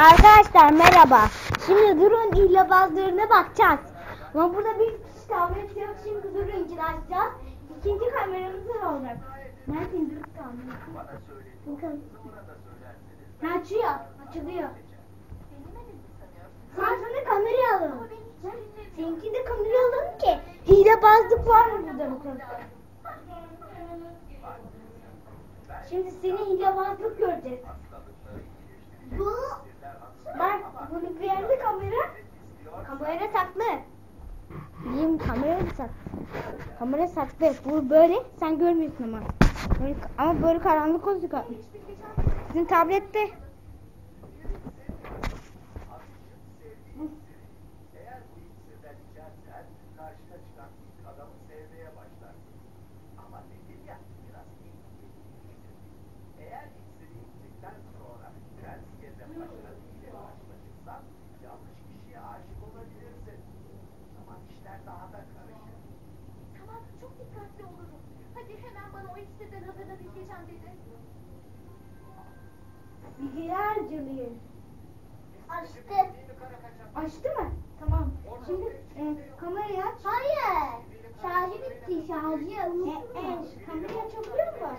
Arkadaşlar merhaba. Şimdi durun hilebazlarına bakacağız. Ama burada bir tablet yok. Şimdi durun için açacağız. İkinci kameramız da olacak. Nerede indirip kaldı? Bakın. Ha, Açıyor. Açılıyor. Sen sonra kamerayı alalım. Seninki de kamerayı alalım ki hilebazlık var mı burada bakalım. Şimdi seni hilebazlık göreceğiz. Bu Bak bunu bir yerde kamera. Kamera saklı. Diyeyim kamera da saklı. Kamera saklı. Bu böyle sen görmüyorsun ama. Ama böyle karanlık olacak. Sizin tablette. Eğer Hemen bana o iksirden hazırla Bilgecan dedi. Bilgiler cılıyor. Açtı. Açtı mı? Tamam. Şimdi e, kamerayı aç. Hayır. Şarjı bitti şarjı. E, e, kamerayı açabiliyor musun?